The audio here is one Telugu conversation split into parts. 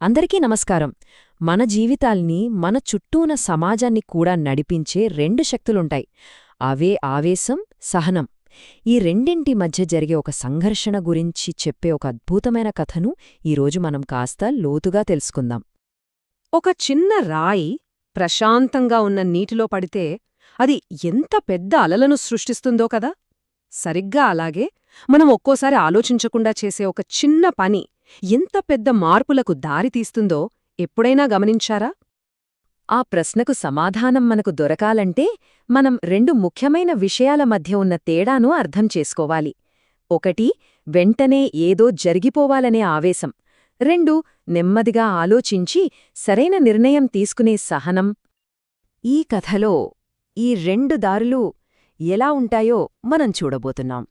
అందరికీ నమస్కారం. మన జీవితాల్ని మన చుట్టూ ఉన్న సమాజాన్ని కూడా నడిపించే రెండు శక్తులుంటాయి. అవే ఆవేశం సహనం. ఈ రెండింటి మధ్య జరిగే ఒక సంఘర్షణ గురించి చెప్పే ఒక అద్భుతమైన కథను ఈరోజు మనం కాస్త లోతుగా తెలుసుకుందాం. ఒక చిన్న రాయి ప్రశాంతంగా ఉన్న నీటిలో పడితే అది ఎంత పెద్ద అలలను సృష్టిస్తుందో కదా! సరిగ్గా అలాగే మనం ఒక్కోసారి ఆలోచించకుండా చేసే ఒక చిన్న పని ఎంత పెద్ద మార్పులకు దారితీస్తుందో ఎప్పుడైనా గమనించారా? ఆ ప్రశ్నకు సమాధానం మనకు దొరకాలంటే మనం రెండు ముఖ్యమైన విషయాల మధ్య ఉన్న తేడాను అర్థం చేసుకోవాలి. ఒకటి వెంటనే ఏదో జరిగిపోవాలనే ఆవేశం. రెండు నెమ్మదిగా ఆలోచించి సరైన నిర్ణయం తీసుకునే సహనం. ఈ కథలో ఈ రెండు దారులు ఎలా ఉంటాయో మనం చూడబోతున్నాం.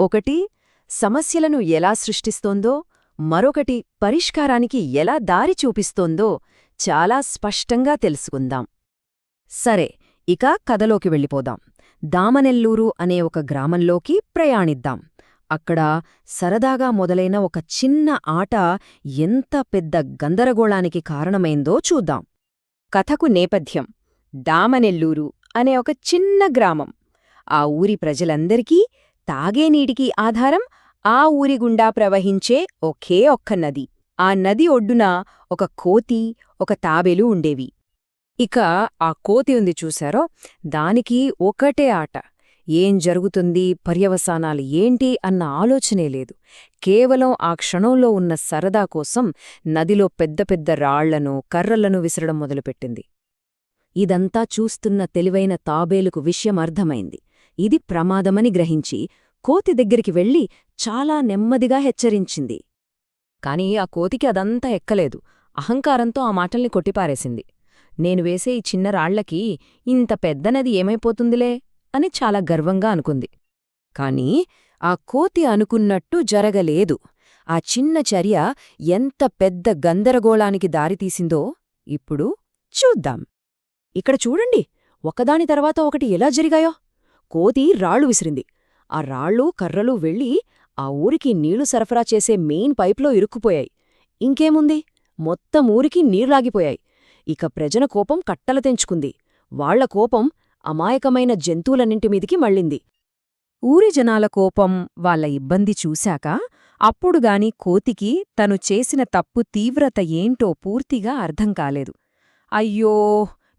ఒకటి సమస్యలను ఎలా సృష్టిస్తోందో మరొకటి పరిష్కారానికి ఎలా దారి చూపిస్తోందో చాలా స్పష్టంగా తెలుసుకుందాం. సరే ఇక కథలోకి వెళ్ళిపోదాం. దామనెల్లూరు అనే ఒక గ్రామంలోకి ప్రయాణిద్దాం. అక్కడ సరదాగా మొదలైన ఒక చిన్న ఆట ఎంత పెద్ద గందరగోళానికి కారణమైందో చూద్దాం. కథకు నేపథ్యం. దామనెల్లూరు అనే ఒక చిన్న గ్రామం. ఆ ఊరి ప్రజలందరికీ తాగే నీటికి ఆధారం ఆ ఊరి గుండా ప్రవహించే ఒకే ఒక్క నది. ఆ నది ఒడ్డున ఒక కోతి ఒక తాబేలు ఉండేవి. ఇక ఆ కోతి ఉంది చూశారో? దానికి ఒకటే ఆట. ఏం జరుగుతుంది? పర్యవసానాలు ఏంటి? అన్న ఆలోచనే లేదు. కేవలం ఆ క్షణంలో ఉన్న సరదా కోసం నదిలో పెద్ద పెద్ద రాళ్ళను కర్రలను విసరడం మొదలుపెట్టింది. ఇదంతా చూస్తున్న తెలివైన తాబేలుకు విషయం అర్థమైంది. ఇది ప్రమాదమని గ్రహించి కోతి దగ్గరికి వెళ్ళి చాలా నెమ్మదిగా హెచ్చరించింది. కాని ఆ కోతికి అదంతా ఎక్కలేదు. అహంకారంతో ఆ మాటల్ని కొట్టిపారేసింది. నేను వేసే ఈ చిన్న రాళ్ళకి ఇంత పెద్దనది ఏమైపోతుందిలే అని చాలా గర్వంగా అనుకుంది. కాని ఆ కోతి అనుకున్నట్టు జరగలేదు. ఆ చిన్న చర్య ఎంత పెద్ద గందరగోళానికి దారితీసిందో ఇప్పుడు చూద్దాం. ఇక్కడ చూడండి ఒకదాని తర్వాత ఒకటి ఎలా జరిగాయో. కోతి రాళ్ళు విసిరింది. ఆ రాళ్ళు కర్రలు వెళ్ళి ఆ ఊరికి నీళ్ళు సరఫరా చేసే మెయిన్ పైప్లో ఇరుక్కుపోయాయి. ఇంకేముంది? మొత్తం ఊరికి నీళ్ళాగిపోయాయి. ఇక ప్రజల కోపం కట్టల తెంచుకుంది. వాళ్ళ కోపం అమాయకమైన జంతువులన్నింటిమీదికి మళ్ళింది. ఊరి జనాల కోపం వాళ్ళ ఇబ్బంది చూశాక అప్పుడుగాని కోతికి తను చేసిన తప్పు తీవ్రత ఏంటో పూర్తిగా అర్థం కాలేదు. అయ్యో!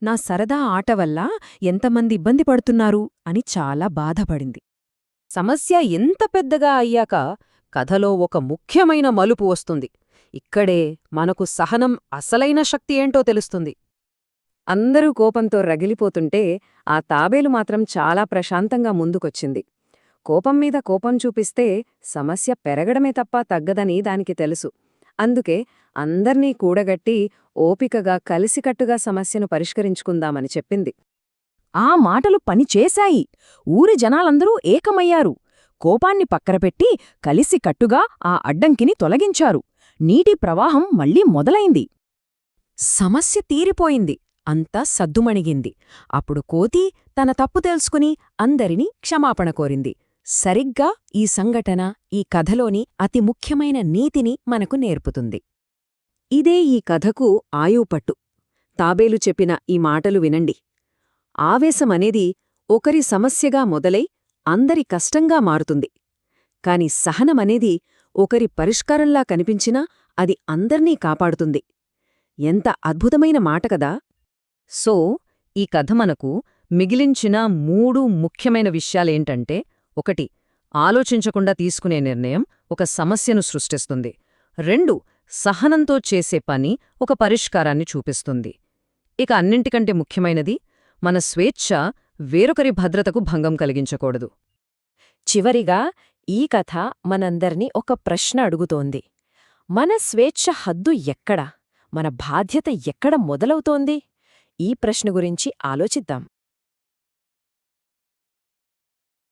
నా సరదా ఆట వల్ల ఎంతమంది ఇబ్బంది పడుతున్నారు అని చాలా బాధపడింది. సమస్య ఎంత పెద్దగా అయ్యాక కథలో ఒక ముఖ్యమైన మలుపు వస్తుంది. ఇక్కడే మనకు సహనం అసలైన శక్తి ఏంటో తెలుస్తుంది. అందరూ కోపంతో రగిలిపోతుంటే ఆ తాబేలు మాత్రం చాలా ప్రశాంతంగా ముందుకొచ్చింది. కోపం మీద కోపం చూపిస్తే సమస్య పెరగడమే తప్ప తగ్గదని దానికి తెలుసు. అందుకే అందర్నీ కూడగట్టి ఓపికగా కలిసికట్టుగా సమస్యను పరిష్కరించుకుందామని చెప్పింది. ఆ మాటలు పనిచేశాయి ఊరి జనాలందరూ ఏకమయ్యారు. కోపాన్ని పక్కరపెట్టి కలిసికట్టుగా ఆ అడ్డంకిని తొలగించారు. నీటి ప్రవాహం మళ్ళీ మొదలైంది. సమస్య తీరిపోయింది. అంతా సద్దుమణిగింది. అప్పుడు కోతి తన తప్పు తెలుసుకుని అందరినీ క్షమాపణ కోరింది. సరిగ్గా ఈ సంఘటన ఈ కథలోని అతి ముఖ్యమైన నీతిని మనకు నేర్పుతుంది. ఇదే ఈ కథకు ఆయుపట్టు తాబేలు చెప్పిన ఈ మాటలు వినండి. ఆవేశమనేది ఒకరి సమస్యగా మొదలై అందరి కష్టంగా మారుతుంది. కాని సహనమనేది ఒకరి పరిష్కారంలా కనిపించినా అది అందర్నీ కాపాడుతుంది. ఎంత అద్భుతమైన మాట కదా! సో ఈ కథ మనకు మిగిలించిన మూడు ముఖ్యమైన విషయాలేంటంటే ఒకటి ఆలోచించకుండా తీసుకునే నిర్ణయం ఒక సమస్యను సృష్టిస్తుంది. రెండు సహనంతో చేసే పని ఒక పరిష్కారాన్ని చూపిస్తుంది. ఇక అన్నింటికంటే ముఖ్యమైనది మన స్వేచ్ఛ వేరొకరి భద్రతకు భంగం కలిగించకూడదు. చివరిగా ఈ కథ మనందర్నీ ఒక ప్రశ్న అడుగుతోంది. మన స్వేచ్ఛ హద్దు ఎక్కడ? మన బాధ్యత ఎక్కడ మొదలవుతోంది? ఈ ప్రశ్న గురించి ఆలోచిద్దాం.